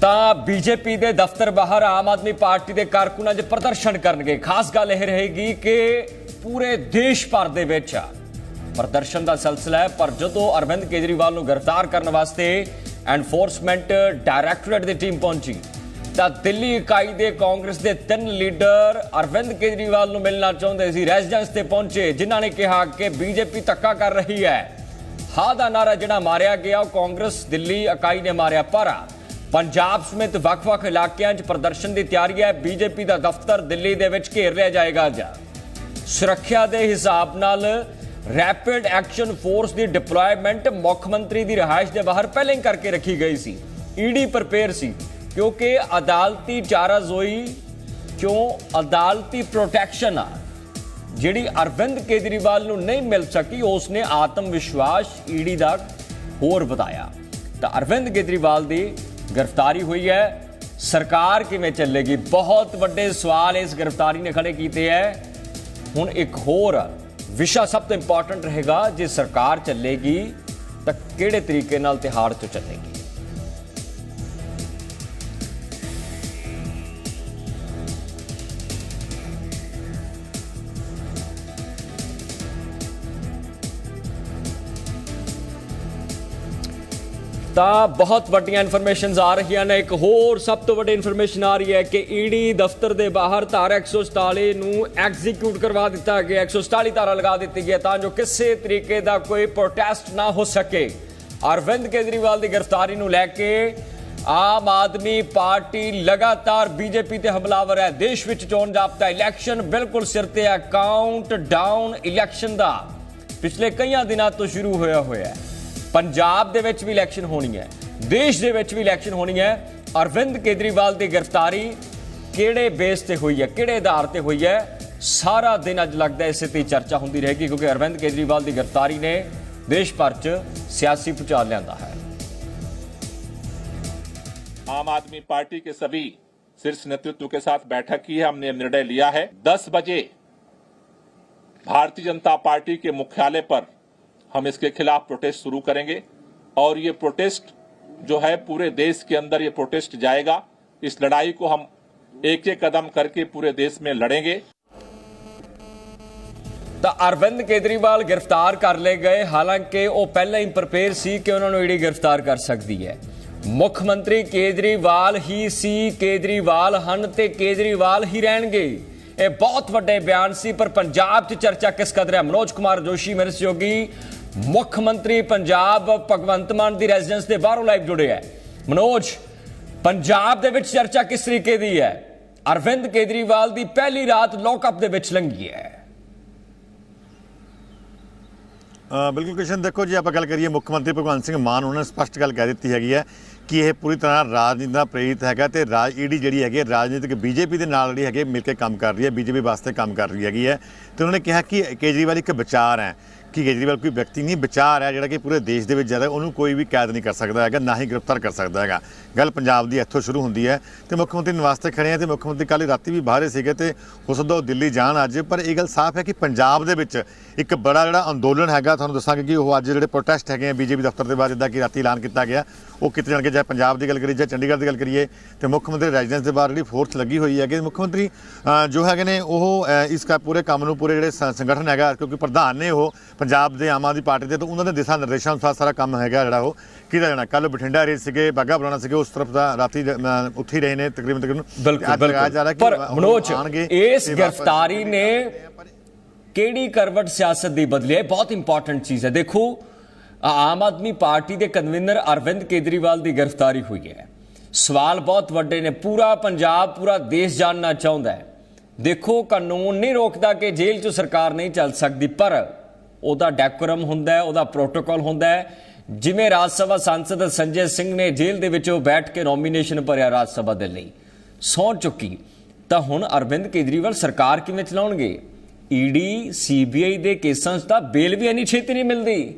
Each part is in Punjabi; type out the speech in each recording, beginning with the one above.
ਤਾਂ ਬੀਜੇਪੀ ਦੇ ਦਫ਼ਤਰ ਬਾਹਰ ਆਮ ਆਦਮੀ ਪਾਰਟੀ ਦੇ ਕਾਰਕੁਨਾਂ 'ਚ ਪ੍ਰਦਰਸ਼ਨ ਕਰਨਗੇ। ਖਾਸ ਗੱਲ ਇਹ ਰਹੇਗੀ ਕਿ ਪੂਰੇ ਦੇਸ਼ ਭਰ ਦੇ ਵਿੱਚ ਪ੍ਰਦਰਸ਼ਨ ਦਾ ਸਿਲਸਿਲਾ ਹੈ, ਪਰ ਜਦੋਂ ਅਰਵਿੰਦ ਕੇਜਰੀਵਾਲ ਨੂੰ ਗ੍ਰਿਫਤਾਰ ਕਰਨ ਵਾਸਤੇ ਐਨਫੋਰਸਮੈਂਟ ਡਾਇਰੈਕਟੋਰੇਟ ਦੀ ਟੀਮ ਪਹੁੰਚੀ, ਤਾਂ ਦਿੱਲੀ ਇਕਾਈ ਦੇ ਕਾਂਗਰਸ ਦੇ ਤਿੰਨ ਲੀਡਰ ਅਰਵਿੰਦ ਕੇਜਰੀਵਾਲ ਨੂੰ ਮਿਲਣਾ ਚਾਹੁੰਦੇ ਸੀ। ਰੈਜ਼ੀਡੈਂਸ ਤੇ ਪਹੁੰਚੇ, ਜਿਨ੍ਹਾਂ ਨੇ ਕਿਹਾ ਕਿ ਬੀਜੇਪੀ ਧੱਕਾ ਕਰ ਰਹੀ ਹੈ। ਹਾਂ ਦਾ ਨਾਰਾ ਜਿਹੜਾ ਮਾਰਿਆ ਗਿਆ, ਉਹ ਕਾਂਗਰਸ ਦਿੱਲੀ ਇਕਾਈ ਨੇ ਮਾਰਿਆ ਪਰ। ਪੰਜਾਬ ਸਮੇਤ ਵੱਖ-ਵੱਖ ਇਲਾਕਿਆਂ 'ਚ ਪ੍ਰਦਰਸ਼ਨ ਦੀ ਤਿਆਰੀ ਹੈ। ਬੀਜੇਪੀ ਦਾ ਦਫ਼ਤਰ ਦਿੱਲੀ ਦੇ ਵਿੱਚ ਘੇਰ ਲਿਆ ਜਾਏਗਾ ਅੱਜ। ਸੁਰੱਖਿਆ ਦੇ ਹਿਸਾਬ ਨਾਲ ਰੈਪਿਡ ਐਕਸ਼ਨ ਫੋਰਸ ਦੀ ਡਿਪਲੋਇਮੈਂਟ ਮੁੱਖ ਮੰਤਰੀ ਦੀ ਰਿਹਾਇਸ਼ ਦੇ ਬਾਹਰ ਪਹਿਲਾਂ ਹੀ ਕਰਕੇ ਰੱਖੀ ਗਈ ਸੀ। ਈਡੀ ਪ੍ਰਪੇਅਰ ਸੀ ਕਿਉਂਕਿ ਅਦਾਲਤੀ ਚਾਰਾਜ਼ੋਈ ਕਿਉਂ ਅਦਾਲਤੀ ਪ੍ਰੋਟੈਕਸ਼ਨ ਆ। ਜਿਹੜੀ ਅਰਵਿੰਦ ਕੇਜਰੀਵਾਲ ਨੂੰ ਨਹੀਂ ਮਿਲ ਸਕੀ ਉਸ ਨੇ ਆਤਮ ਵਿਸ਼ਵਾਸ ਈਡੀ ਦਾ ਹੋਰ ਵਧਾਇਆ। ਤਾਂ ਅਰਵਿੰਦ ਕੇਜਰੀਵਾਲ ਦੀ ਗ੍ਰਿਫਤਾਰੀ ਹੋਈ ਹੈ। ਸਰਕਾਰ ਕਿਵੇਂ ਚੱਲੇਗੀ? ਬਹੁਤ ਵੱਡੇ ਸਵਾਲ ਇਸ ਗ੍ਰਿਫਤਾਰੀ ਨੇ ਖੜੇ ਕੀਤੇ ਹੈ। ਹੁਣ ਇੱਕ ਹੋਰ ਵਿਸ਼ਾ ਸਭ ਤੋਂ ਇੰਪੋਰਟੈਂਟ ਰਹੇਗਾ, ਜੇ ਸਰਕਾਰ ਚੱਲੇਗੀ, ਤਾਂ ਕਿਹੜੇ ਤਰੀਕੇ ਨਾਲ ਤਿਹਾੜ ਤੋਂ ਚੱਲੇਗੀ? ਤਾਂ ਬਹੁਤ ਵੱਡੀਆਂ ਇਨਫੋਰਮੇਸ਼ਨਸ ਆ ਰਹੀਆਂ ਨੇ। ਇੱਕ ਹੋਰ ਸਭ ਤੋਂ ਵੱਡੀ ਇਨਫੋਰਮੇਸ਼ਨ ਆ ਰਹੀ ਹੈ ਕਿ ਈਡੀ ਦਫ਼ਤਰ ਦੇ ਬਾਹਰ ਧਾਰਾ 147 ਨੂੰ ਐਗਜ਼ੀਕਿਊਟ ਕਰਵਾ ਦਿੱਤਾ ਗਿਆ 147 ਧਾਰਾ ਲਗਾ ਦਿੱਤੀ ਗਈ ਹੈ ਤਾਂ ਜੋ ਕਿਸੇ ਤਰੀਕੇ ਦਾ ਕੋਈ ਪ੍ਰੋਟੈਸਟ ਨਾ ਹੋ ਸਕੇ। ਅਰਵਿੰਦ ਕੇਜਰੀਵਾਲ ਦੀ ਗ੍ਰਿਫਤਾਰੀ ਨੂੰ ਲੈ ਕੇ ਆਮ ਆਦਮੀ ਪਾਰਟੀ ਲਗਾਤਾਰ ਬੀਜੇਪੀ ਤੇ ਹਮਲਾਵਰ ਹੈ। ਦੇਸ਼ ਵਿੱਚ ਚੋਣ ਜਾਬਤਾ ਇਲੈਕਸ਼ਨ ਬਿਲਕੁਲ ਸਿਰ ਤੇ ਹੈ। ਕਾਊਂਟ ਡਾਊਨ ਇਲੈਕਸ਼ਨ ਦਾ ਪਿਛਲੇ ਕਈਆਂ ਦਿਨਾਂ ਤੋਂ ਸ਼ੁਰੂ ਹੋਇਆ ਹੋਇਆ ਹੈ। ਪੰਜਾਬ ਦੇ ਵਿੱਚ ਵੀ ਇਲੈਕਸ਼ਨ ਹੋਣੀ ਹੈ ਦੇਸ਼ ਦੇ ਵਿੱਚ ਵੀ ਇਲੈਕਸ਼ਨ ਹੋਣੀ ਹੈ ਅਰਵਿੰਦ ਕੇਜਰੀਵਾਲ ਦੀ ਗ੍ਰਿਫਤਾਰੀ ਕਿਹੜੇ ਬੇਸ ਤੇ ਹੋਈ ਹੈ ਕਿਹੜੇ ਆਧਾਰ ਤੇ ਹੋਈ ਹੈ ਸਾਰਾ ਦਿਨ ਅੱਜ ਲੱਗਦਾ ਹੈ ਇਸੇ ਤੇ ਹੀ ਚਰਚਾ ਹੁੰਦੀ ਰਹੇਗੀ ਕਿਉਂਕਿ ਅਰਵਿੰਦ ਕੇਜਰੀਵਾਲ ਦੀ ਗ੍ਰਿਫਤਾਰੀ ਨੇ ਦੇਸ਼ ਭਰ 'ਚ ਸਿਆਸੀ ਭੁਚਾਲ ਲਿਆਂਦਾ ਹੈ आम आदमी पार्टी के सभी शीर्ष नेतृत्व के साथ बैठक की है हमने निर्णय लिया है 10 बजे भारतीय जनता पार्टी के मुख्यालय पर हम इसके खिलाफ प्रोटेस्ट शुरू करेंगे और ये प्रोटेस्ट जो है पूरे देश के अंदर ये प्रोटेस्ट जाएगा इस लड़ाई को हम एक एक कदम करके पूरे देश में लड़ेंगे ਤਾਂ ਅਰਵਿੰਦ ਕੇਜਰੀਵਾਲ ਗ੍ਰਿਫਤਾਰ ਕਰ ਲਏ ਗਏ ਹਾਲਾਂਕਿ ਉਹ ਪਹਿਲਾਂ ਹੀ ਪ੍ਰਪੇਅਰ ਸੀ ਕਿ ਉਹਨਾਂ ਨੂੰ ਈਡੀ ਗ੍ਰਿਫਤਾਰ ਕਰ ਸਕਦੀ ਹੈ ਮੁੱਖ ਮੰਤਰੀ ਕੇਜਰੀਵਾਲ ਹੀ ਸੀ ਕੇਜਰੀਵਾਲ ਹਨ ਤੇ ਕੇਜਰੀਵਾਲ ਹੀ ਰਹਿਣਗੇ ਇਹ ਬਹੁਤ ਵੱਡੇ ਬਿਆਨ ਸੀ, ਪਰ ਪੰਜਾਬ 'ਚ ਚਰਚਾ ਕਿਸ ਕਦਰ ਹੈ? ਮਨੋਜ ਕੁਮਾਰ ਜੋਸ਼ੀ ਮੇਰੇ ਸਹਿਯੋਗੀ, ਮੁੱਖ ਮੰਤਰੀ ਪੰਜਾਬ ਭਗਵੰਤ ਮਾਨ ਦੀ ਰੈਜ਼ੀਡੈਂਸ ਦੇ ਬਾਹਰੋਂ ਲਾਈਵ ਜੁੜੇ ਹੈ। ਮਨੋਜ, ਪੰਜਾਬ ਦੇ ਵਿੱਚ ਚਰਚਾ ਕਿਸ ਤਰੀਕੇ ਦੀ ਹੈ? ਅਰਵਿੰਦ ਕੇਜਰੀਵਾਲ ਦੀ ਪਹਿਲੀ ਰਾਤ ਲੋਕਅਪ ਦੇ ਵਿੱਚ ਲੰਘੀ ਹੈ। ਬਿਲਕੁਲ ਕਿਸ਼ਨ, ਦੇਖੋ ਜੀ, ਆਪਾਂ ਗੱਲ ਕਰੀਏ ਮੁੱਖ ਮੰਤਰੀ ਭਗਵੰਤ ਸਿੰਘ ਮਾਨ, ਉਹਨਾਂ ਨੇ ਸਪਸ਼ਟ ਗੱਲ ਕਹਿ ਦਿੱਤੀ ਹੈਗੀ ਹੈ ਕਿ ਇਹ ਪੂਰੀ ਤਰ੍ਹਾਂ ਰਾਜਨੀਤੀ ਨਾਲ ਪ੍ਰੇਰਿਤ ਹੈਗਾ ਤੇ ਰਾਜ ਈਡੀ ਜਿਹੜੀ ਹੈਗੀ ਹੈ, ਰਾਜਨੀਤਿਕ ਬੀਜੇਪੀ ਦੇ ਨਾਲ ਜਿਹੜੀ ਹੈਗੀ ਮਿਲ ਕੇ ਕੰਮ ਕਰ ਰਹੀ ਹੈ ਬੀਜੇਪੀ ਵਾਸਤੇ ਕੰਮ ਕਰ ਰਹੀ ਹੈਗੀ ਹੈ। ਤੇ ਉਹਨਾਂ ਨੇ ਕਿਹਾ ਕਿ ਕੇਜਰੀਵਾਲ ਇੱਕ ਵਿਚਾਰ ਹੈ ਕਿ ਕੇਜਰੀਵਾਲ ਕੋਈ ਵਿਅਕਤੀ ਨਹੀਂ, ਵਿਚਾਰ ਹੈ ਜਿਹੜਾ ਕਿ ਪੂਰੇ ਦੇਸ਼ ਦੇ ਵਿੱਚ ਜ਼ਿਆਦਾ, ਉਹਨੂੰ ਕੋਈ ਵੀ ਕੈਦ ਨਹੀਂ ਕਰ ਸਕਦਾ ਹੈਗਾ, ਨਾ ਹੀ ਗ੍ਰਿਫਤਾਰ ਕਰ ਸਕਦਾ ਹੈਗਾ। ਗੱਲ ਪੰਜਾਬ ਦੀ ਇੱਥੋਂ ਸ਼ੁਰੂ ਹੁੰਦੀ ਹੈ ਤੇ ਮੁੱਖ ਮੰਤਰੀ ਨਿਵਾਸਤੇ ਖੜੇ ਆ ਤੇ ਮੁੱਖ ਮੰਤਰੀ ਕੱਲ੍ਹ ਰਾਤੀ ਵੀ ਬਾਹਰੇ ਸੀਗੇ ਤੇ ਹੋ ਸਕਦਾ ਉਹ ਦਿੱਲੀ ਜਾਣ ਅੱਜ, ਪਰ ਇਹ ਗੱਲ ਸਾਫ਼ ਹੈ ਕਿ ਪੰਜਾਬ ਦੇ ਵਿੱਚ ਇੱਕ ਬੜਾ ਜਿਹੜਾ ਅੰਦੋਲਨ ਹੈਗਾ, ਤੁਹਾਨੂੰ ਦੱਸਾਂਗੇ ਕਿ ਉਹ ਅੱਜ ਜਿਹੜੇ ਪ੍ਰੋਟੈਸਟ ਹੈਗੇ ਆ ਬੀਜੇਪੀ ਦਫ਼ਤਰ ਦੇ ਬਾਅਦ, ਜਿੱਦਾਂ ਕਿ ਰਾਤੀ ਐਲਾਨ ਕੀਤਾ ਗਿਆ, ਉਹ ਕੀਤੇ ਜਾਣਗੇ ਚਾਹੇ ਪੰਜਾਬ ਦੀ ਗੱਲ ਕਰੀਏ ਜਾਂ ਚੰਡੀਗੜ੍ਹ ਦੀ ਗੱਲ ਕਰੀਏ, ਤੇ ਮੁੱਖ ਮੰਤਰੀ ਰੈਜ਼ੀਡੈਂਸ ਦੇ ਬਾਹਰ ਜਿਹੜੀ ਫੋਰਸ ਲੱਗੀ ਹੋਈ ਹੈਗੀ, ਮੁੱਖ ਮੰਤਰੀ ਜੋ ਹੈਗੇ ਨੇ ਉਹ ਇਸ ਕਾ ਪੂਰੇ ਕੰਮ ਨੂੰ, ਪੂਰੇ ਜਿਹੜੇ ਸ- ਸੰਗਠਨ ਹੈਗਾ, ਕਿਉਂਕਿ ਪ੍ਰਧਾਨ ਨੇ ਉਹ ਪੰਜਾਬ ਦੇ ਆਮ ਆਦਮੀ ਪਾਰਟੀ ਦੇ ਤਾਂ ਉਹਨਾਂ ਦੇ ਦਿਸ਼ਾ ਨਿਰਦੇਸ਼ਾਂ ਅਨੁਸਾਰ ਸਾਰਾ ਕੰਮ ਹੈਗਾ ਜਿਹੜਾ ਉਹ। ਕੀਤਾ ਜਾਣਾ? ਕੱਲ ਬਠਿੰਡਾ ਰੇਸ ਸੀਗੇ ਬਾਗਾ ਬਰਾਣਾ ਸੀਗੇ ਉਸ ਤਰਫ ਦਾ ਰਾਤੀ ਉੱਥੇ ਹੀ ਰਹੇ ਨੇ ਤਕਰੀਬਨ ਤਕਰੀਬਨ। ਅੱਜ ਲਗਾਇਆ ਜਾ ਰਿਹਾ ਬਿਲਕੁਲ ਕਿ ਪਰ ਉਹ ਮਨੋਜ ਆਉਣਗੇ ਇਸ ਗ੍ਰਿਫਤਾਰੀ ਨੇ ਕਿਹੜੀ ਕਰਵਟ ਸਿਆਸਤ ਦੀ ਬਦਲੀ ਹੈ? ਬਹੁਤ ਇੰਪੋਰਟੈਂਟ ਚੀਜ਼ ਹੈ। ਦੇਖੋ ਆਮ ਆਦਮੀ ਪਾਰਟੀ ਦੇ ਕਨਵੀਨਰ ਅਰਵਿੰਦ ਕੇਜਰੀਵਾਲ ਦੀ ਗ੍ਰਿਫਤਾਰੀ ਹੋਈ ਹੈ। ਸਵਾਲ ਬਹੁਤ ਵੱਡੇ ਨੇ। ਪੂਰਾ ਪੰਜਾਬ ਪੂਰਾ ਦੇਸ਼ ਜਾਣਨਾ ਚਾਹੁੰਦਾ ਹੈ। ਦੇਖੋ ਕਾਨੂੰਨ ਨਹੀਂ ਰੋਕਦਾ ਕਿ ਜੇਲ੍ਹ 'ਚ ਸਰਕਾਰ ਨਹੀਂ ਚੱਲ ਸਕਦੀ ਪਰ ਉਹਦਾ ਡੈਕੋਰਮ ਹੁੰਦਾ ਹੈ, ਉਹਦਾ ਪ੍ਰੋਟੋਕਾਲ ਹੁੰਦਾ ਹੈ। ਜਿਵੇਂ ਰਾਜ ਸਭਾ ਸੰਸਦ ਸੰਜੇ ਸਿੰਘ ਨੇ ਜੇਲ੍ਹ ਦੇ ਵਿੱਚੋਂ ਬੈਠ ਕੇ ਨੋਮੀਨੇਸ਼ਨ ਭਰਿਆ ਰਾਜ ਸਭਾ ਦੇ ਲਈ। ਸੌਂ ਚੁੱਕੀ। ਤਾਂ ਹੁਣ ਅਰਵਿੰਦ ਕੇਜਰੀਵਾਲ ਸਰਕਾਰ ਕਿਵੇਂ ਚਲਾਉਣਗੇ? ਈਡੀ ਸੀਬੀਆਈ ਦੇ ਕੇਸਾਂ 'ਚ ਤਾਂ ਬੇਲ ਵੀ ਇੰਨੀ ਛੇਤੀ ਨਹੀਂ ਮਿਲਦੀ।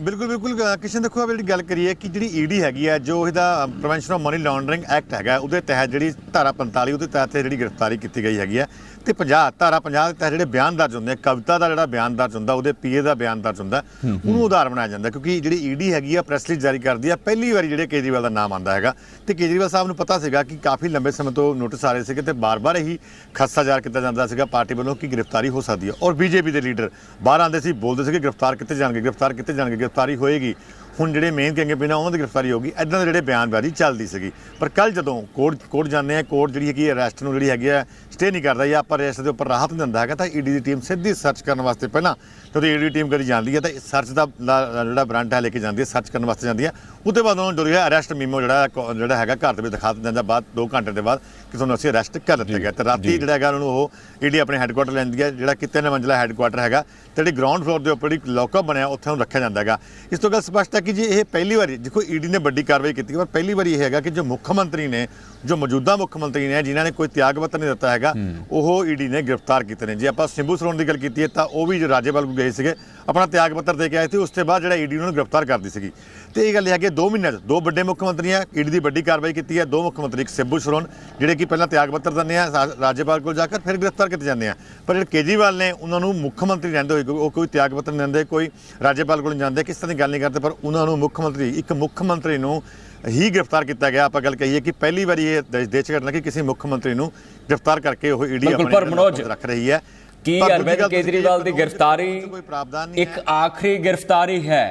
ਬਿਲਕੁਲ ਬਿਲਕੁਲ ਕਿਸ਼ਨ ਦੇਖੋ ਆਪਾਂ ਜਿਹੜੀ ਗੱਲ ਕਰੀਏ ਕਿ ਜਿਹੜੀ ਈਡੀ ਹੈਗੀ ਹੈ ਜੋ ਇਹਦਾ prevention of money laundering act ਹੈਗਾ, ਉਹਦੇ ਤਹਿਤ ਜਿਹੜੀ ਧਾਰਾ 45 ਉਹਦੇ ਤਹਿਤ ਜਿਹੜੀ ਗ੍ਰਿਫਤਾਰੀ ਕੀਤੀ ਗਈ ਹੈਗੀ ਹੈ ਤੇ 50 ਧਾਰਾ 50 ਦੇ ਤਹਿਤ ਜਿਹੜੇ ਬਿਆਨ ਦਰਜ ਹੁੰਦੇ ਆ ਕਵਿਤਾ ਦਾ ਜਿਹੜਾ ਬਿਆਨ ਦਰਜ ਹੁੰਦਾ ਉਹਦੇ ਪੀਏ ਦਾ ਬਿਆਨ ਦਰਜ ਹੁੰਦਾ ਉਹਨੂੰ ਉਧਾਰ ਬਣਾਇਆ ਜਾਂਦਾ ਕਿਉਂਕਿ ਜਿਹੜੀ ਈਡੀ ਹੈਗੀ ਆ ਪ੍ਰੈਸ ਰਿਲੀਜ਼ ਜਾਰੀ ਕਰਦੀ ਆ ਪਹਿਲੀ ਵਾਰੀ ਜਿਹੜੇ ਕੇਜਰੀਵਾਲ ਦਾ ਨਾਮ ਆਂਦਾ ਹੈਗਾ। ਤੇ ਕੇਜਰੀਵਾਲ ਸਾਹਿਬ ਨੂੰ ਪਤਾ ਸੀਗਾ ਕਿ ਕਾਫੀ ਲੰਬੇ ਸਮੇਂ ਤੋਂ ਨੋਟਿਸ ਆ ਰਹੇ ਸੀਗੇ ਤੇ ਬਾਰ-ਬਾਰ ਇਹੀ ਖਸਤਾ ਜ਼ਾਹਰ ਕੀਤਾ ਜਾਂਦਾ ਸੀਗਾ ਪਾਰਟੀ ਵੱਲੋਂ ਕਿ ਗ੍ਰਿਫਤਾਰੀ ਹੋ ਸਕਦੀ ਹੈ ਔਰ ਬੀਜੇਪੀ ਦੇ ਲੀਡਰ ਬਾਹਰ ਆਉਂਦੇ ਸੀ ਬੋਲਦੇ ਸੀਗੇ ਗ੍ਰਿਫਤਾਰ ਕਿੱਥੇ ਜਾਣਗੇ ਗ੍ਰਿਫਤਾਰ ਕਿੱਥੇ ਜਾਣਗੇ ਗ੍ਰਿਫਤਾਰੀ ਹੋਏਗੀ। ਹੁਣ ਜਿਹੜੇ ਮੇਨ ਕਹਿੰਗੇ ਬਿਨਾ ਉਹਨਾਂ ਦੀ ਗ੍ਰਿਫਤਾਰੀ ਹੋਗੀ ਇਦਾਂ ਦੇ ਜਿਹੜੇ ਬਿਆਨਬਾਜ਼ੀ ਚੱਲਦੀ ਸੀਗੀ। ਪਰ ਕੱਲ ਜਦੋਂ ਕੋਰਟ ਕੋਰਟ ਜਾਂਦੇ ਆ ਕੋਰਟ ਜਿਹੜੀ ਹੈਗੀ ਅਰੈਸਟ ਨੂੰ ਜਿਹੜੀ ਹੈਗੀ ਆ ਸਟੇ ਨਹੀਂ ਕਰਦਾ ਜਾਂ ਆਪਾਂ ਅਰੈਸਟ ਦੇ ਉੱਪਰ ਰਾਹਤ ਨਹੀਂ ਦਿੰਦਾ ਹੈਗਾ ਤਾਂ ਈਡੀ ਦੀ ਟੀਮ ਸਿੱਧੀ ਸਰਚ ਕਰਨ ਵਾਸਤੇ ਪਹਿਲਾਂ ਜਦੋਂ ਈਡੀ ਟੀਮ ਕਰੀ ਜਾਂਦੀ ਹੈ ਤਾਂ ਸਰਚ ਦਾ ਜਿਹੜਾ ਬ੍ਰਾਂਟ ਹੈ ਲੈ ਕੇ ਜਾਂਦੀ ਹੈ ਸਰਚ ਕਰਨ ਵਾਸਤੇ ਜਾਂਦੀ ਹੈ ਉਹਦੇ ਬਾਅਦ ਉਹਨਾਂ ਨੂੰ ਜਿਹੜਾ ਅਰੈਸਟ ਮੀਮੋ ਜਿਹੜਾ ਜਿਹੜਾ ਹੈਗਾ ਘਰ ਦੇ ਵਿੱਚ ਦਿਖਾ ਦਿੰਦਾ ਬਾਅਦ 2 ਘੰਟੇ ਦੇ ਬਾਅਦ ਕਿ ਤੁਹਾਨੂੰ ਅਸੀਂ ਅਰੈਸਟ ਕਰ ਲਿੱਤਾ ਗਿਆ। ਤੇ ਰਾਤੀ ਜਿਹੜਾ ਹੈਗਾ ਉਹਨਾਂ ਨੂੰ ਉਹ ਈਡੀ ਆਪਣੇ ਹੈੱਡਕੁਆਟਰ ਲੈਂਦੀ ਹੈ ਜਿਹੜਾ ਕਿ ਤਿੰਨ ਮੰਜ਼ਲਾ ਹੈੱਡਕੁਆਟਰ ਹੈਗਾ ਤੇ ਜਿਹੜੀ ਗਰਾਊਂਡ ਫਲੋਰ ਦੇ ਉੱਪਰ ਇੱਕ ਲੌਕਅਪ ਬਣਿਆ ਉੱਥੇ ਉਹਨੂੰ ਰੱਖਿਆ ਜਾਂਦਾ ਹੈਗਾ। ਇਸ ਤੋਂ ਗੱਲ ਸਪਸ਼ਟ ਹੈ ਕਿ ਜੀ ਇਹ ਪਹਿਲੀ ਵਾਰੀ, ਦੇਖੋ ਈਡੀ ਨੇ ਵੱਡੀ ਕਾਰਵਾਈ ਕੀਤੀ, ਪਰ ਪਹਿਲੀ ਵਾਰੀ ਇਹ ਹੈਗਾ ਕਿ ਜੋ ਮੁੱਖ ਮੰਤਰੀ ਨੇ ਜੋ ਮੌਜੂਦਾ ਮੁੱਖ ਮੰਤਰੀ ਨੇ ਜਿਨ੍ਹਾਂ ਨੇ ਕੋਈ ਤਿਆਗ ਪੱਤਰ ਨਹੀਂ ਦਿੱਤਾ ਹੈਗਾ ਉਹ ਈਡੀ ਨੇ ਗ੍ਰਿਫਤਾਰ ਕੀਤੇ ਨੇ। ਜੇ ਆਪਾਂ ਸਿੰਬੂ ਸਰੋਨ ਦੀ ਗੱਲ ਕੀਤੀ ਹੈ ਤਾਂ ਉਹ ਵੀ ਰਾਜੇਵਾਲ ਕੋਲ ਗਏ ਸੀਗੇ ਆਪਣਾ ਤਿਆਗ ਪੱਤਰ ਦੇ ਕੇ ਆਏ ਸੀ ਉਸ ਤੋਂ ਬਾਅਦ ਜਿਹੜਾ ਈਡੀ ਉਹਨਾਂ ਨੂੰ ਗ੍ਰਿਫਤਾਰ ਕਰਦੀ ਸੀਗੀ। ਤੇ ਇਹ ਗੱਲ ਹੈ ਕਿ 2 ਮਹੀਨਿਆਂ 'ਚ ਦੋ ਵੱਡੇ ਮੁੱਖ ਮੰਤਰੀਆਂ ਈਡੀ ਦੀ ਵੱਡੀ ਕਾਰਵਾਈ ਕੀਤੀ ਹੈ ਦੋ ਮੁੱਖ ਮੰਤਰੀ ਇੱਕ ਸਿੰਬੂ ਸਰੋਨ ਜਿਹੜੇ ਕਿ ਪਹਿਲਾਂ ਤਿਆਗ ਪੱਤਰ ਦਿੰਦੇ ਆ ਰਾਜੇਵਾਲ ਕੋਲ ਜਾ ਕੇ ਫਿਰ ਗ੍ਰਿਫਤਾਰ ਕੀਤੇ ਜਾਂਦੇ ਆ। ਪਰ ਜਿਹੜੇ ਕੇਜਰੀਵਾਲ ਨੇ ਉਹਨਾਂ ਨੂੰ ਮੁੱਖ ਮੰਤਰੀ ਰਹਿੰਦੇ ਹੋਏ ਉਹ ਕੋਈ ਤਿਆਗ ਪੱਤਰ ਨਹੀਂ ਦਿੰਦੇ ਕੋਈ ਰਾਜੇਵਾਲ ਕੋਲ ਨਹੀਂ ਜਾਂਦੇ ਕਿਸ ਤਰ੍ਹਾਂ ਦੀ ਗੱਲ ਨਹੀਂ ਕਰਦੇ ਪਰ ਉਹਨਾਂ ਨੂੰ ਮੁੱਖ ਮੰਤਰੀ ਇੱਕ ਮੁੱਖ ਮੰਤਰੀ ਨੂੰ ਹੀ ਗ੍ਰਿਫਤਾਰ ਕੀਤਾ ਗਿਆ। ਆਪਾਂ ਗੱਲ ਕਹੀਏ ਕਿ ਪਹਿਲੀ ਵਾਰੀ ਇਹ ਦੇਸ਼ ਘਟਨਾ ਕਿ ਕਿਸੇ ਮੁੱਖ ਮੰਤਰੀ ਨੂੰ ਗ੍ਰਿਫਤਾਰ ਕਰਕੇ ਉਹ ਈਡੀ ਮਨੋਜ, ਰੱਖ ਰਹੀ ਹੈ। ਕੀ ਅਰਵਿੰਦ ਕੇਜਰੀਵਾਲ ਦੀ ਗ੍ਰਿਫਤਾਰੀ ਇੱਕ। ਆਖਰੀ ਗ੍ਰਿਫਤਾਰੀ ਹੈ।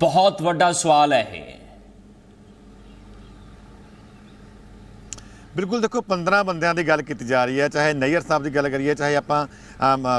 ਬਹੁਤ ਵੱਡਾ ਸਵਾਲ ਹੈ ਇਹ। ਬਿਲਕੁਲ ਦੇਖੋ 15 ਬੰਦਿਆਂ ਦੀ ਗੱਲ ਕੀਤੀ ਜਾ ਰਹੀ ਹੈ, ਚਾਹੇ ਨਈਅਰ ਸਾਹਿਬ ਦੀ ਗੱਲ ਕਰੀਏ, ਚਾਹੇ ਆਪਾਂ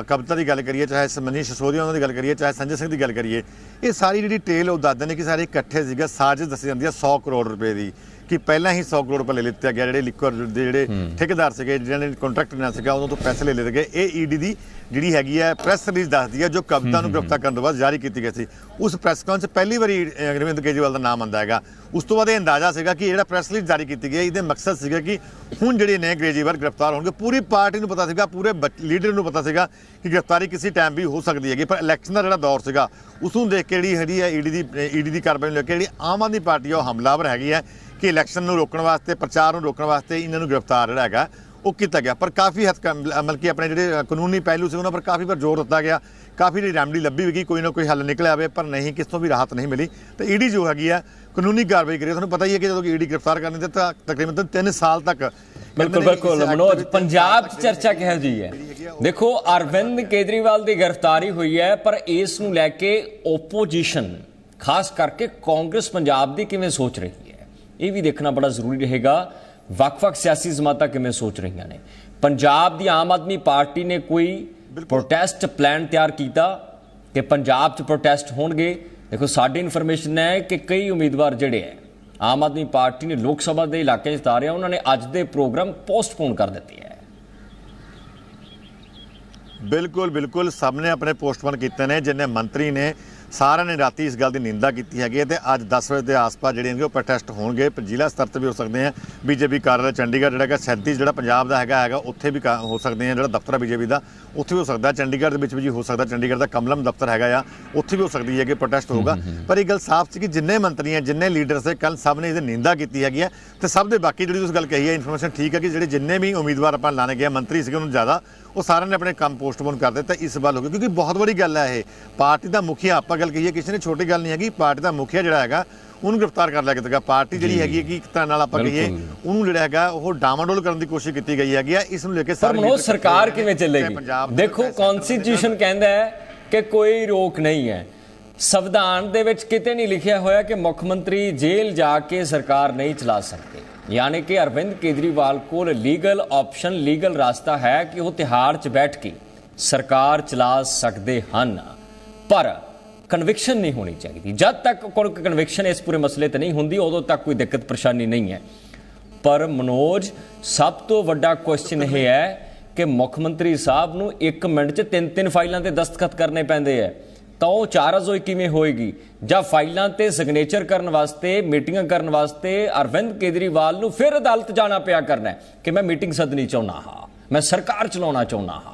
ਕਵਿਤਾ ਦੀ ਗੱਲ ਕਰੀਏ, ਚਾਹੇ ਮਨੀਸ਼ ਸਿਸੋਦੀਆ ਉਹਨਾਂ ਦੀ ਗੱਲ ਕਰੀਏ, ਚਾਹੇ ਸੰਜੇ ਸਿੰਘ ਦੀ ਗੱਲ ਕਰੀਏ, ਇਹ ਸਾਰੀ ਜਿਹੜੀ ਟੇਲ ਉਹ ਦੱਸਦੇ ਨੇ ਕਿ ਸਾਰੇ ਇਕੱਠੇ ਸੀਗਾ, ਸਾਜ਼ਿਸ਼ ਦੱਸੀ ਜਾਂਦੀ ਹੈ 100 ਕਰੋੜ ਰੁਪਏ ਦੀ। ਕਿ ਪਹਿਲਾਂ ਹੀ 100 ਕਰੋੜ ਰੁਪਏ ਲੈ ਲਿੱਤਾ ਗਿਆ ਜਿਹੜੇ ਲਿਕਵਰ ਦੇ ਜਿਹੜੇ ਠੇਕੇਦਾਰ ਸੀਗੇ ਜਿਹਨਾਂ ਨੇ ਕੰਟਰੈਕਟ ਲੈਣਾ ਸੀਗਾ ਉਹਨਾਂ ਤੋਂ ਪੈਸੇ ਲੈ ਲਏ ਗਏ। ਇਹ ਈਡੀ ਦੀ ਜਿਹੜੀ ਹੈਗੀ ਹੈ ਪ੍ਰੈਸ ਰਿਲੀਜ਼ ਦੱਸਦੀ ਹੈ ਜੋ ਕਵਿਤਾ ਨੂੰ ਗ੍ਰਿਫਤਾਰ ਕਰਨ ਤੋਂ ਬਾਅਦ ਜਾਰੀ ਕੀਤੀ ਗਈ ਸੀ। ਉਸ ਪ੍ਰੈਸ ਕਾਨਫਰੰਸ ਪਹਿਲੀ ਵਾਰੀ ਅਰਵਿੰਦ ਕੇਜਰੀਵਾਲ ਦਾ ਨਾਮ ਆਂਦਾ ਹੈਗਾ। ਉਸ ਤੋਂ ਬਾਅਦ ਇਹ ਅੰਦਾਜ਼ਾ ਸੀਗਾ ਕਿ ਜਿਹੜਾ ਪ੍ਰੈਸ ਰਿਲੀਜ਼ ਜਾਰੀ ਕੀਤੀ ਗਈ ਇਹਦੇ ਮਕਸਦ ਸੀਗਾ ਕਿ ਹੁਣ ਜਿਹੜੇ ਨੇ ਕੇਜਰੀਵਾਲ ਗ੍ਰਿਫਤਾਰ ਹੋਣਗੇ। ਪੂਰੀ ਪਾਰਟੀ ਨੂੰ ਪਤਾ ਸੀਗਾ ਪੂਰੇ ਲੀਡਰ ਨੂੰ ਪਤਾ ਸੀਗਾ ਕਿ ਗ੍ਰਿਫਤਾਰੀ ਕਿਸੇ ਟਾਈਮ ਵੀ ਹੋ ਸਕਦੀ ਹੈਗੀ ਪਰ ਇਲੈਕਸ਼ਨ ਦਾ ਜਿਹੜਾ ਦੌਰ ਸੀਗਾ ਉਸ ਨੂੰ ਦੇਖ ਕੇ ਜਿਹੜੀ ਹੈਗੀ ਹੈ ਈਡੀ ਦੀ ਈਡੀ ਦੀ ਕਾਰਵਾਈ ਨੂੰ ਲੈ ਕੇ ਜਿਹੜੀ ਆਮ ਆਦਮੀ ਪਾਰਟੀ ਆ ਉਹ ਹਮਲਾਵਰ ਹੈਗੀ ਹੈ ਕਿ ਇਲੈਕਸ਼ਨ ਨੂੰ ਰੋਕਣ ਵਾਸਤੇ ਪ੍ਰਚਾਰ ਨੂੰ ਰੋਕਣ ਵਾਸਤੇ ਇਹਨਾਂ ਨੂੰ ਗ੍ਰਿਫਤਾਰ ਜਿਹੜਾ ਹੈਗਾ ਉਹ ਕੀਤਾ ਗਿਆ। ਪਰ ਕਾਫੀ ਹੱਦ ਮਤਲਬ ਕਿ ਆਪਣੇ ਜਿਹੜੇ ਕਾਨੂੰਨੀ ਪਹਿਲੂ ਸੀ ਉਹਨਾਂ ਪਰ ਕਾਫੀ ਵਾਰ ਜ਼ੋਰ ਦਿੱਤਾ ਗਿਆ। ਕਾਫੀ ਜਿਹੜੀ ਰੈਮਡੀ ਲੱਭੀ ਵੀ ਗਈ ਕੋਈ ਨਾ ਕੋਈ ਹੱਲ ਨਿਕਲਿਆ ਆਵੇ ਪਰ ਨਹੀਂ ਕਿਸ ਤੋਂ ਵੀ ਰਾਹਤ ਨਹੀਂ ਮਿਲੀ। ਤੇ ਈਡੀ ਜੋ ਹੈਗੀ ਆ ਕਾਨੂੰਨੀ ਕਾਰਵਾਈ ਕਰੀ। ਤੁਹਾਨੂੰ ਪਤਾ ਹੀ ਹੈ ਕਿ ਜਦੋਂ ਈਡੀ ਗ੍ਰਿਫਤਾਰ ਕਰਨੀ ਤੇ ਤਾਂ ਤਕਰੀਬਨ 3 ਸਾਲ ਤੱਕ ਬਿਲਕੁਲ ਬਿਲਕੁਲ ਮਨੋਜ ਪੰਜਾਬ 'ਚ ਚਰਚਾ ਕਿਹੋ ਜੀ ਹੈ? ਦੇਖੋ ਅਰਵਿੰਦ ਕੇਜਰੀਵਾਲ ਦੀ ਗ੍ਰਿਫਤਾਰੀ ਹੋਈ ਹੈ ਪਰ ਇਸ ਨੂੰ ਲੈ ਕੇ ਓਪੋਜੀਸ਼ਨ ਖਾਸ ਕਰਕੇ ਕਾਂਗਰਸ ਪੰਜਾਬ ਦੀ ਕਿਵੇਂ ਸੋਚ ਰਹੀ ਹੈ? ਇਹ ਵੀ ਦੇਖਣਾ ਬੜਾ ਜ਼ਰੂਰੀ ਰਹੇਗਾ। ਵੱਖ-ਵੱਖ ਸਿਆਸੀ ਜਮਾਤਾਂ ਕਿਵੇਂ ਸੋਚ ਰਹੀਆਂ ਨੇ। ਪੰਜਾਬ ਦੀ ਆਮ ਆਦਮੀ ਪਾਰਟੀ ਨੇ ਕੋਈ ਪ੍ਰੋਟੈਸਟ ਪਲਾਨ ਤਿਆਰ ਕੀਤਾ ਕਿ ਪੰਜਾਬ 'ਚ ਪ੍ਰੋਟੈਸਟ ਹੋਣਗੇ। ਦੇਖੋ ਸਾਡੀ ਇਨਫੋਰਮੇਸ਼ਨ ਹੈ ਕਿ ਕਈ ਉਮੀਦਵਾਰ ਜਿਹੜੇ ਹੈ ਆਮ ਆਦਮੀ ਪਾਰਟੀ ਨੇ ਲੋਕ ਸਭਾ ਦੇ ਇਲਾਕੇ 'ਚ ਤਾਰਿਆ ਉਹਨਾਂ ਨੇ ਅੱਜ ਦੇ ਪ੍ਰੋਗਰਾਮ ਪੋਸਟਪੋਨ ਕਰ ਦਿੱਤੇ ਹੈ। ਬਿਲਕੁਲ ਬਿਲਕੁਲ। ਸਭ ਨੇ ਆਪਣੇ ਪੋਸਟਪੋਨ ਕੀਤੇ ਨੇ ਜਿੰਨੇ ਮੰਤਰੀ ਨੇ ਸਾਰਿਆਂ ਨੇ ਰਾਤੀ ਇਸ ਗੱਲ ਦੀ ਨਿੰਦਾ ਕੀਤੀ ਹੈਗੀ ਹੈ ਤੇ ਅੱਜ 10 ਵਜੇ ਦੇ ਆਸ-ਪਾਸ ਜਿਹੜੇ ਨੇ ਉਹ ਪ੍ਰੋਟੈਸਟ ਹੋਣਗੇ। ਜ਼ਿਲ੍ਹਾ ਸਤਰ ਤੇ ਵੀ ਹੋ ਸਕਦੇ ਆ। ਬੀਜੇਪੀ ਕਾਰਜਾਲਾ ਚੰਡੀਗੜ੍ਹ ਜਿਹੜਾ ਕਿ 37 ਜਿਹੜਾ ਪੰਜਾਬ ਦਾ ਹੈਗਾ ਹੈਗਾ ਉੱਥੇ ਵੀ ਹੋ ਸਕਦੇ ਆ ਜਿਹੜਾ ਦਫ਼ਤਰ ਹੈ ਬੀਜੇਪੀ ਦਾ। ਉੱਥੇ ਵੀ ਹੋ ਸਕਦਾ ਚੰਡੀਗੜ੍ਹ ਦੇ ਵਿੱਚ ਵੀ ਹੋ ਸਕਦਾ ਚੰਡੀਗੜ੍ਹ ਦਾ ਕਮਲਮ ਦਫ਼ਤਰ ਹੈਗਾ ਆ। ਉੱਥੇ ਵੀ ਹੋ ਸਕਦੀ ਹੈ ਕਿ ਪ੍ਰੋਟੈਸਟ ਹੋਊਗਾ ਪਰ ਇਹ ਗੱਲ ਸਾਫ਼ ਸੀ ਕਿ ਜਿੰਨੇ ਮੰਤਰੀ ਹੈ ਜਿੰਨੇ ਲੀਡਰ ਸੇ ਕੱਲ ਸਭ ਨੇ ਇਹਦੀ ਨਿੰਦਾ ਕੀਤੀ ਹੈਗੀ ਹੈ ਤੇ ਸਭ ਦੇ ਬਾਕੀ ਜਿਹੜੀ ਤੁਸੀਂ ਗੱਲ ਕਹੀ ਹੈ ਇਨਫੋਰਮੇਸ਼ਨ ਠੀਕ ਹੈ ਕਿ ਜਿਹੜੇ ਜਿੰਨੇ ਵੀ ਉਮੀਦਵਾਰ ਆਪਾਂ ਲਾਣੇ ਗਏ ਮੰਤਰੀ ਸੀਗੇ ਉਹਨੂੰ ਜ਼ਿਆਦਾ ਉਹ ਸਾਰਿਆਂ ਨੇ ਆਪਣੇ ਕੰਮ ਪੋਸਟਪੋਨ ਕਰ ਦਿੱਤਾ ਇਸ ਵਾਰ ਹੋ ਗਿਆ ਕਿਉਂਕਿ ਬਹੁਤ ਵੱਡੀ ਗੱਲ ਹੈ ਇਹ। ਪਾਰਟੀ ਦਾ ਮੁਖੀਆ ਆਪਾਂ ਗੱਲ ਕਹੀਏ ਕਿਸੇ ਨੇ ਛੋਟੀ ਗੱਲ ਨਹੀਂ ਹੈਗੀ ਪਾਰਟੀ ਦਾ ਮੁਖੀਆ ਜਿਹੜਾ ਹੈਗਾ ਉਹਨੂੰ ਗ੍ਰਿਫਤਾਰ ਕਰ ਲਿਆ ਗਿਆ ਪਾਰਟੀ ਜਿਹੜੀ ਹੈਗੀ ਕਿ ਇੱਕ ਤਰ੍ਹਾਂ ਨਾਲ ਆਪਾਂ ਕਹੀਏ ਉਹਨੂੰ ਜਿਹੜਾ ਹੈਗਾ ਉਹ ਡਾਮਾਡੋਲ ਕਰਨ ਦੀ ਕੋਸ਼ਿਸ਼ ਕੀਤੀ ਗਈ ਹੈਗੀ ਹੈ ਇਸ ਨੂੰ ਲੈ ਕੇ ਸਾਰੇ ਮਨੋਜ ਸਰਕਾਰ ਕਿਵੇਂ। ਚੱਲੇਗੀ? ਦੇਖੋ ਕਨਸਟੀਟਿਊਸ਼ਨ ਕਹਿੰਦਾ ਹੈ ਕਿ ਕੋਈ ਰੋਕ ਨਹੀਂ ਹੈ। ਸੰਵਿਧਾਨ ਦੇ ਵਿੱਚ ਕਿਤੇ ਨਹੀਂ ਲਿਖਿਆ ਹੋਇਆ ਕਿ ਮੁੱਖ ਮੰਤਰੀ ਜੇਲ੍ਹ ਜਾ ਕੇ ਸਰਕਾਰ ਨਹੀਂ ਚਲਾ ਸਕਦੇ। ਯਾਨੀ ਕਿ ਅਰਵਿੰਦ ਕੇਜਰੀਵਾਲ ਕੋਲ ਲੀਗਲ ਆਪਸ਼ਨ, ਲੀਗਲ ਰਸਤਾ ਹੈ ਕਿ ਉਹ ਤਿਹਾੜ 'ਚ ਬੈਠ ਕੇ ਸਰਕਾਰ ਚਲਾ ਸਕਦੇ ਹਨ। ਪਰ ਕਨਵਿਕਸ਼ਨ ਨਹੀਂ ਹੋਣੀ ਚਾਹੀਦੀ। ਜਦ ਤੱਕ ਕੋਈ ਕਨਵਿਕਸ਼ਨ ਇਸ ਪੂਰੇ ਮਸਲੇ ਤੇ ਨਹੀਂ ਹੁੰਦੀ, ਉਦੋਂ ਤੱਕ ਕੋਈ ਦਿੱਕਤ ਪਰੇਸ਼ਾਨੀ ਨਹੀਂ ਹੈ। ਪਰ ਮਨੋਜ, ਸਭ ਤੋਂ ਵੱਡਾ ਕੁਐਸਚਨ ਇਹ ਹੈ ਕਿ ਮੁੱਖ ਮੰਤਰੀ ਸਾਹਿਬ ਨੂੰ 1 ਮਿੰਟ 'ਚ ਤਿੰਨ ਤਿੰਨ ਫਾਈਲਾਂ ਤੇ ਦਸਤਖਤ ਕਰਨੇ ਪੈਂਦੇ ਆ। ਤਾਂ ਉਹ ਚਾਰਜ਼ੋਈ ਕਿਵੇਂ ਹੋਏਗੀ? ਜਾਂ ਫਾਈਲਾਂ ਤੇ ਸਿਗਨੇਚਰ ਕਰਨ ਵਾਸਤੇ, ਮੀਟਿੰਗਾਂ ਕਰਨ ਵਾਸਤੇ ਅਰਵਿੰਦ ਕੇਜਰੀਵਾਲ ਨੂੰ ਫਿਰ ਅਦਾਲਤ ਜਾਣਾ ਪਿਆ ਕਰਨਾ ਕਿ ਮੈਂ ਮੀਟਿੰਗ ਸੱਦਣੀ ਚਾਹੁੰਦਾ ਹਾਂ, ਮੈਂ ਸਰਕਾਰ ਚਲਾਉਣਾ ਚਾਹੁੰਦਾ ਹਾਂ।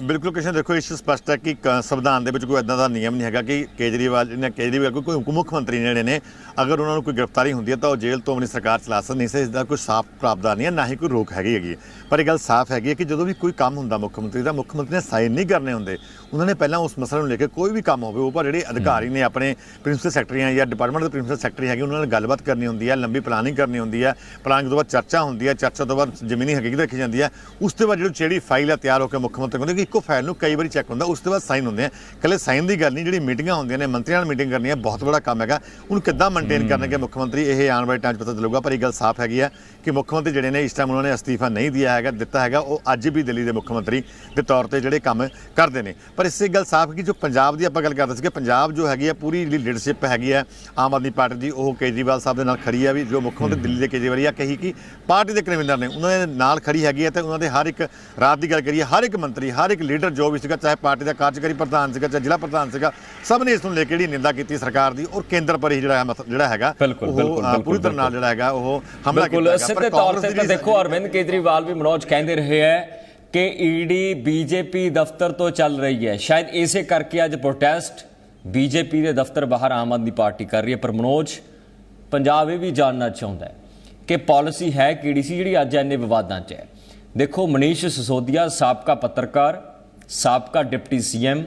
ਬਿਲਕੁਲ ਕਿਸ਼ਨ ਦੇਖੋ ਇਸ ਸਪਸ਼ਟ ਹੈ ਕਿ ਕ- ਸੰਵਿਧਾਨ ਦੇ ਵਿੱਚ ਕੋਈ ਇਦਾਂ ਦਾ ਨਿਯਮ ਨਹੀਂ ਹੈਗਾ ਕਿ ਕੇਜਰੀਵਾਲ ਨੇ ਕੇਜਰੀਵਾਲ ਕੋਈ- ਕੋਈ ਉਪ ਮੁੱਖ ਮੰਤਰੀ ਜਿਹੜੇ ਨੇ, ਅਗਰ ਉਹਨਾਂ ਨੂੰ ਕੋਈ ਗ੍ਰਿਫਤਾਰੀ ਹੁੰਦੀ ਹੈ ਤਾਂ ਉਹ ਜੇਲ੍ਹ ਤੋਂ ਆਪਣੀ ਸਰਕਾਰ ਚਲਾ ਸਕਦੀ ਨਹੀਂ ਸੀ ਇਸ ਦਾ ਕੋਈ ਸਾਫ਼ ਪ੍ਰਾਵਧਾਨ ਨਹੀਂ ਹੈ, ਨਾ ਹੀ ਕੋਈ ਰੋਕ ਹੈਗੀ ਹੈਗੀ ਪਰ ਇਹ ਗੱਲ ਸਾਫ਼ ਹੈਗੀ ਹੈ ਕਿ ਜਦੋਂ ਵੀ ਕੋਈ ਕੰਮ ਹੁੰਦਾ ਮੁੱਖ ਮੰਤਰੀ ਦਾ, ਮੁੱਖ ਮੰਤਰੀ ਨੇ ਸਾਈਨ ਨਹੀਂ ਕਰਨੇ ਹੁੰਦੇ, ਉਹਨਾਂ ਨੇ ਪਹਿਲਾਂ ਉਸ ਮਸਲੇ ਨੂੰ ਲੈ ਕੇ ਕੋਈ ਵੀ ਕੰਮ ਹੋਵੇ, ਉਹ ਪਰ ਜਿਹੜੇ ਅਧਿਕਾਰੀ ਨੇ ਆਪਣੇ ਪ੍ਰਿੰਸੀਪਲ ਸੈਕਟਰੀਆਂ ਜਾਂ ਡਿਪਾਰਟਮੈਂਟ ਦੇ ਪ੍ਰਿੰਸੀਪਲ ਸੈਕਟਰੀ ਹੈਗੇ, ਉਹਨਾਂ ਨਾਲ ਗੱਲਬਾਤ ਕਰਨੀ ਹੁੰਦੀ ਹੈ, ਲੰਬੀ ਪਲਾਨਿੰਗ ਕਰਨੀ ਹੁੰਦੀ ਹੈ ਪਲਾਨਿੰਗ ਤੋਂ ਬਾਅਦ ਚਰਚਾ ਹੁੰਦੀ ਹੈ, ਚਰਚਾ ਤੋਂ ਬਾਅਦ ਜ਼ਮੀਨੀ ਹਕੀਕਤ ਰੱਖੀ ਜਾਂਦੀ ਹੈ, ਉਸ ਤੋਂ ਬਾਅਦ ਜਿਹੜੀ ਜਿਹੜੀ ਫਾਈਲ ਹੈ ਤਿਆਰ ਹੋ ਕੇ ਮੁੱਖ ਮੰਤਰੀ ਕਹਿੰਦੇ ਕਿ ਇੱਕੋ ਫਾਈਲ ਨੂੰ ਕਈ ਵਾਰੀ ਚੈੱਕ ਹੁੰਦਾ ਉਸ ਤੋਂ ਬਾਅਦ ਸਾਈਨ ਹੁੰਦੇ ਆ। ਕੱਲੇ ਸਾਈਨ ਦੀ ਗੱਲ ਨਹੀਂ ਜਿਹੜੀ ਮੀਟਿੰਗਾਂ ਹੁੰਦੀਆਂ ਨੇ ਮੰਤਰੀਆਂ ਨਾਲ ਮੀਟਿੰਗ ਕਰਨੀ ਹੈ ਬਹੁਤ ਬੜਾ ਕੰਮ ਹੈਗਾ। ਉਹਨੂੰ ਕਿੱਦਾਂ ਮੇਨਟੇਨ ਕਰਨਗੇ ਮੁੱਖ ਮੰਤਰੀ? ਇਹ ਆਉਣ ਵਾਲੇ ਟਾਈਮ 'ਚ ਪਤਾ ਚੱਲੂਗਾ ਪਰ ਇਹ ਗੱਲ ਸਾਫ਼ ਹੈਗੀ ਹੈ ਕਿ ਮੁੱਖ ਮੰਤਰੀ ਜਿਹੜੇ ਨੇ ਇਸ ਟਾਈਮ ਉਹਨਾਂ ਨੇ ਅਸਤੀਫਾ ਨਹੀਂ ਦਿਆ ਹੈਗਾ ਦਿੱਤਾ ਹੈਗਾ ਉਹ ਅੱਜ ਵੀ ਦਿੱਲੀ ਦੇ ਮੁੱਖ ਮੰਤਰੀ ਦੇ ਤੌਰ ਤੇ ਜਿਹੜੇ ਕੰਮ ਕਰਦੇ ਨੇ। ਪਰ ਇਸੇ ਗੱਲ ਸਾਫ਼ ਕਿ ਜੋ ਪੰਜਾਬ ਦੀ ਆਪਾਂ ਗੱਲ ਕਰਦੇ ਸੀ ਕਿ ਪੰਜਾਬ ਜੋ ਹੈਗੀ ਹੈ ਪੂਰੀ ਜਿਹੜੀ ਲੀਡਰਸ਼ਿਪ ਹੈਗੀ ਹੈ ਆਮ ਆਦਮੀ ਪਾਰਟੀ ਦੀ ਉਹ ਕੇਜਰੀਵਾਲ ਸਾਹਿਬ ਦੇ ਨਾਲ ਖੜੀ ਹੈ ਵੀ ਜੋ ਮੁੱਖ ਮੰਤਰੀ ਦਿੱਲੀ ਦੇ ਕੇਜਰੀਵਾਲ ਆ ਕਹੀ ਕਿ ਪਾਰਟੀ ਦੇ ਕ੍ਰਿਮੀਨਲ ਨੇ ਉਹਨਾਂ ਦੇ ਨਾਲ ਖੜੀ ਹੈਗੀ ਹੈ ਤੇ ਉਹਨਾਂ ਦੇ ਹਰ ਇੱਕ ਰਾਤ ਦੀ ਗੱਲ ਕਰੀਏ ਹਰ ਇੱਕ ਮੰਤਰੀ ਹਰ ਇੱਕ ਲੀਡਰ ਜੋ ਵੀ ਸੀਗਾ ਚਾਹੇ ਪਾਰਟੀ ਦਾ ਕਾਰਜਕਾਰੀ ਪ੍ਰਧਾਨ ਸੀਗਾ ਚਾਹੇ ਜ਼ਿਲ੍ਹਾ ਪ੍ਰਧਾਨ ਸੀਗਾ ਸਭ ਨੇ ਇਸ ਨੂੰ ਲੈ ਕੇ ਜਿਹੜੀ ਨਿੰਦਾ ਕੀਤੀ ਸਰਕਾਰ ਦੀ ਔਰ ਕੇਂਦਰ ਪਰ ਹੀ ਜਿਹੜਾ ਜਿਹੜਾ ਹੈਗਾ ਉਹ, ਪੂਰੀ ਤਰ੍ਹਾਂ ਨਾਲ। ਜਿਹੜਾ ਹੈਗਾ ਉਹ ਹਮਲਾ ਕੀਤਾ। ਪਰ ਸਿੱਧੇ ਤੌਰ ਤੇ ਦੇਖੋ ਅਰਵਿੰਦ ਕੇਜਰੀਵਾਲ ਵੀ ਮਨੋਜ ਕਹਿੰਦੇ ਰਹੇ ਹੈ ਕਿ ਈਡੀ ਬੀਜੇਪੀ ਦਫ਼ਤਰ ਤੋਂ ਚੱਲ ਰਹੀ ਹੈ ਸ਼ਾਇਦ ਇਸੇ ਕਰਕੇ ਅੱਜ ਪ੍ਰੋਟੈਸਟ ਬੀਜੇਪੀ ਦੇ ਦਫ਼ਤਰ ਬਾਹਰ ਆਮ ਆਦਮੀ ਪਾਰਟੀ ਕਰ ਰਹੀ ਹੈ ਪਰ ਮਨੋਜ ਪੰਜਾਬ ਇਹ ਵੀ ਜਾਣਨਾ ਚਾਹੁੰਦਾ ਹੈ ਕਿ ਪਾਲਿਸੀ ਹੈ ਕਿਹੜੀ ਸੀ ਜਿਹੜੀ ਅੱਜ ਇੰਨੇ ਵਿਵਾਦਾਂ 'ਚ ਹੈ ਦੇਖੋ ਮਨੀਸ਼ ਸਿਸੋਦੀਆ ਸਾਬਕਾ ਪੱਤਰਕਾਰ ਸਾਬਕਾ ਡਿਪਟੀ ਸੀਐਮ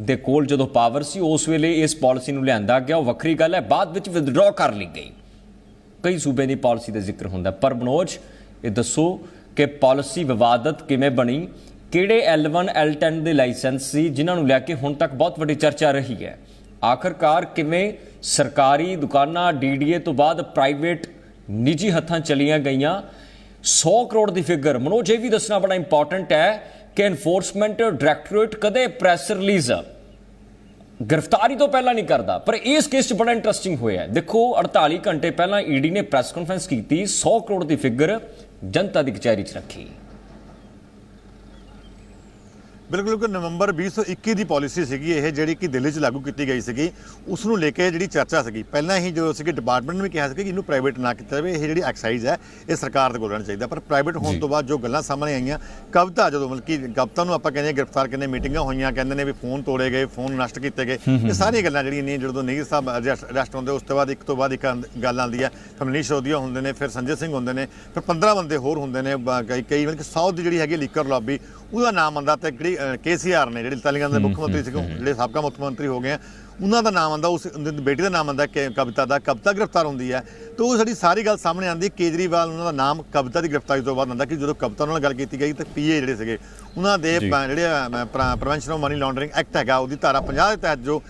ਦੇ ਕੋਲ ਜਦੋਂ ਪਾਵਰ ਸੀ, ਉਸ ਵੇਲੇ ਇਸ ਪਾਲਿਸੀ ਨੂੰ ਲਿਆਂਦਾ ਗਿਆ। ਉਹ ਵੱਖਰੀ ਗੱਲ ਹੈ, ਬਾਅਦ ਵਿੱਚ ਵਿਦਡਰਾ ਕਰ ਲਈ ਗਈ। ਕਈ ਸੂਬੇ ਦੀ ਪਾਲਿਸੀ ਦਾ ਜ਼ਿਕਰ ਹੁੰਦਾ ਪਰ ਮਨੋਜ, ਇਹ ਦੱਸੋ ਕਿ ਪਾਲਿਸੀ ਵਿਵਾਦਤ ਕਿਵੇਂ ਬਣੀ? ਕਿਹੜੇ L1 L10 ਦੇ ਲਾਇਸੈਂਸ ਸੀ, ਜਿਨ੍ਹਾਂ ਨੂੰ ਲੈ ਕੇ ਹੁਣ ਤੱਕ ਬਹੁਤ ਵੱਡੀ ਚਰਚਾ ਰਹੀ ਹੈ? ਆਖਰਕਾਰ ਕਿਵੇਂ ਸਰਕਾਰੀ ਦੁਕਾਨਾਂ ਡੀਡੀਏ ਤੋਂ ਬਾਅਦ ਪ੍ਰਾਈਵੇਟ ਨਿੱਜੀ ਹੱਥਾਂ ਚਲੀਆਂ ਗਈਆਂ? 100 ਕਰੋੜ ਦੀ ਫਿਗਰ। ਮਨੋਜ, ਇਹ ਵੀ ਦੱਸਣਾ ਬੜਾ ਇੰਪੋਰਟੈਂਟ ਹੈ ਕਿ ਐਨਫੋਰਸਮੈਂਟ ਡਾਇਰੈਕਟੋਰੇਟ ਕਦੇ ਪ੍ਰੈਸ ਰਿਲੀਜ਼ ਗ੍ਰਿਫਤਾਰੀ ਤੋਂ ਪਹਿਲਾਂ ਨਹੀਂ ਕਰਦਾ। ਪਰ ਇਸ ਕੇਸ 'ਚ ਬੜਾ ਇੰਟਰਸਟਿੰਗ ਹੋਇਆ ਦੇਖੋ 48 ਘੰਟੇ ਪਹਿਲਾਂ ਈਡੀ ਨੇ ਪ੍ਰੈਸ ਕਾਨਫਰੰਸ ਕੀਤੀ 100 ਕਰੋੜ ਦੀ ਫਿਗਰ ਜਨਤਾ ਦੀ ਕਚਹਿਰੀ 'ਚ ਰੱਖੀ। ਬਿਲਕੁਲ ਕਿ ਨਵੰਬਰ 2021 ਦੀ ਪਾਲਿਸੀ ਸੀਗੀ ਇਹ ਜਿਹੜੀ ਕਿ ਦਿੱਲੀ 'ਚ ਲਾਗੂ ਕੀਤੀ ਗਈ ਸੀਗੀ। ਉਸ ਨੂੰ ਲੈ ਕੇ ਜਿਹੜੀ ਚਰਚਾ ਸੀਗੀ ਪਹਿਲਾਂ ਹੀ ਜਦੋਂ ਸੀਗੇ ਡਿਪਾਰਟਮੈਂਟ ਨੇ ਵੀ ਕਿਹਾ ਸੀ ਕਿ ਇਹਨੂੰ ਪ੍ਰਾਈਵੇਟ ਨਾ ਕੀਤਾ ਜਾਵੇ ਇਹ ਜਿਹੜੀ ਐਕਸਾਈਜ਼ ਹੈ ਇਹ ਸਰਕਾਰ ਦੇ ਕੋਲ ਰਹਿਣਾ ਚਾਹੀਦਾ। ਪਰ ਪ੍ਰਾਈਵੇਟ ਹੋਣ ਤੋਂ ਬਾਅਦ ਜੋ ਗੱਲਾਂ ਸਾਹਮਣੇ ਆਈਆਂ ਕਵਿਤਾ ਜਦੋਂ ਮਤਲਬ ਕਿ ਕਵਿਤਾ ਨੂੰ ਆਪਾਂ ਕਹਿੰਦੇ ਹਾਂ ਗ੍ਰਿਫਤਾਰ ਕਰਨੇ ਮੀਟਿੰਗਾਂ ਹੋਈਆਂ ਕਹਿੰਦੇ ਨੇ ਵੀ ਫੋਨ ਤੋੜੇ ਗਏ ਫੋਨ ਨਸ਼ਟ ਕੀਤੇ ਗਏ ਇਹ ਸਾਰੀਆਂ ਗੱਲਾਂ ਜਿਹੜੀਆਂ ਨੇ ਜਦੋਂ ਨੇਗੀ ਸਾਹਿਬ ਅਰੈਸਟ ਹੁੰਦੇ ਉਸ ਤੋਂ ਬਾਅਦ ਇੱਕ ਤੋਂ ਬਾਅਦ ਇੱਕ ਗੱਲ ਆਉਂਦੀ ਹੈ ਫਿਰ ਮਨੀਸ਼ ਸੋਦੀਆ ਹੁੰਦੇ ਨੇ ਫਿਰ ਸੰਜੇ ਸਿੰਘ ਹੁੰਦੇ ਨੇ ਫਿਰ 15 ਬੰਦੇ ਹੋਰ ਹੁੰਦੇ ਨੇ ਕਈ ਕਈ ਮਤਲਬ ਕਿ ਸਾਊਥ ਦੀ ਜਿਹੜੀ ਹੈਗੀ ਲੀਕਰ ਲੌਬੀ ਉਹਦਾ ਨਾਮ ਆਉਂਦਾ ਤੇ ਜਿਹੜੀ ਕੇਸੀਆਰ ਨੇ ਜਿਹੜੇ ਤੇਲੰਗਾਨਾ ਦੇ ਮੁੱਖ ਮੰਤਰੀ ਸੀਗੇ ਜਿਹੜੇ ਸਾਬਕਾ ਮੁੱਖ ਮੰਤਰੀ ਹੋ ਗਏ ਆ ਉਹਨਾਂ ਦਾ ਨਾਮ ਆਉਂਦਾ ਉਸ ਬੇਟੀ ਦਾ ਨਾਮ ਆਉਂਦਾ ਕਵਿਤਾ ਦਾ ਕਵਿਤਾ ਗ੍ਰਿਫਤਾਰ ਹੁੰਦੀ ਹੈ। ਤੇ ਉਹ ਸਾਡੀ ਸਾਰੀ ਗੱਲ ਸਾਹਮਣੇ ਆਉਂਦੀ ਹੈ ਕੇਜਰੀਵਾਲ ਉਹਨਾਂ ਦਾ ਨਾਮ ਕਵਿਤਾ ਦੀ ਗ੍ਰਿਫਤਾਰੀ ਤੋਂ ਬਾਅਦ ਆਉਂਦਾ ਕਿ ਜਦੋਂ ਕਵਿਤਾ ਨਾਲ ਗੱਲ ਕੀਤੀ ਗਈ ਤਾਂ ਪੀਏ ਜਿਹੜੇ ਸੀਗੇ ਉਹਨਾਂ ਦੇ ਜਿਹੜੇ prevention of money laundering act ਹੈਗਾ ਉਹਦੀ ਧਾਰਾ 50 ਦੇ ਤਹਿਤ ਜੋ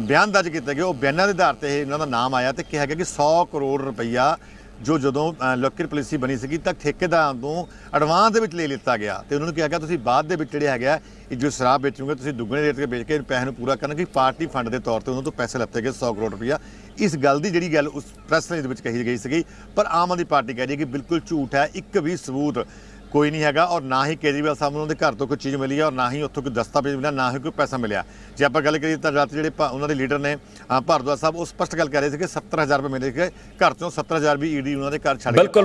ਬਿਆਨ ਦਰਜ ਕੀਤੇ ਗਏ ਉਹ ਬਿਆਨਾਂ ਦੇ ਆਧਾਰ ਤੇ ਇਹਨਾਂ ਦਾ ਨਾਮ ਆਇਆ ਤੇ ਕਿਹਾ ਗਿਆ ਕਿ 100 ਕਰੋੜ ਰੁਪਈਆ ਜੋ ਜਦੋਂ ਲੋਕਰ ਪਾਲਿਸੀ ਬਣੀ ਸੀਗੀ, ਤਾਂ ਠੇਕੇਦਾਰਾਂ ਤੋਂ ਐਡਵਾਂਸ ਦੇ ਵਿੱਚ ਲੈ ਲਿੱਤਾ ਗਿਆ। ਤੇ ਉਹਨਾਂ ਨੂੰ ਕਿਹਾ ਗਿਆ, ਤੁਸੀਂ ਬਾਅਦ ਦੇ ਵਿੱਚ ਜਿਹੜੇ ਹੈਗਾ ਇਹ ਜੋ ਸ਼ਰਾਬ ਵੇਚੋਗੇ, ਤੁਸੀਂ ਦੁੱਗਣੇ ਰੇਟ ਤੇ ਵੇਚ ਕੇ ਪੈਸੇ ਨੂੰ ਪੂਰਾ ਕਰਨਗੇ। ਪਾਰਟੀ ਫੰਡ ਦੇ ਤੌਰ ਤੇ ਉਹਨਾਂ ਤੋਂ ਪੈਸੇ ਲੱਤੇ ਗਏ 100 ਕਰੋੜ ਰੁਪਇਆ। ਇਸ ਗੱਲ ਦੀ ਜਿਹੜੀ ਗੱਲ ਉਸ ਪ੍ਰੈਸ ਦੇ ਵਿੱਚ ਕਹੀ ਗਈ ਸੀਗੀ, ਪਰ ਆਮ ਆਦਮੀ ਪਾਰਟੀ ਕਹਿ ਰਹੀ ਹੈ ਕਿ ਬਿਲਕੁਲ ਝੂਠ ਹੈ। ਇੱਕ ਵੀ ਸਬੂਤ ਕੋਈ ਨਹੀਂ ਹੈਗਾ ਔਰ ਨਾ ਹੀ ਕੇਜਰੀਵਾਲ ਸਾਹਿਬ ਨੂੰ ਉਹਦੇ ਘਰ ਤੋਂ ਕੋਈ ਚੀਜ਼ ਮਿਲੀ ਹੈ ਔਰ ਨਾ ਹੀ ਉੱਥੋਂ ਕੋਈ ਦਸਤਾਵੇਜ਼ ਮਿਲਿਆ, ਨਾ ਹੀ ਕੋਈ ਪੈਸਾ ਮਿਲਿਆ। ਜੇ ਆਪਾਂ ਗੱਲ ਕਰੀਏ ਤਾਂ ਰਾਤ ਜਿਹੜੇ ਉਹਨਾਂ ਦੇ ਲੀਡਰ ਨੇ ਭਾਰਦਵਾਜ ਸਾਹਿਬ, ਉਹ ਸਪਸ਼ਟ ਗੱਲ ਕਰ ਰਹੇ ਸੀ ਕਿ 70000 ਰੁਪਏ ਮਿਲੇ ਸੀਗੇ। ਘਰ ਚੋਂ 70000 ਵੀ ਈਡੀ ਉਹਨਾਂ ਦੇ ਘਰ ਛੱਡ ਕੇ ਬਿਲਕੁਲ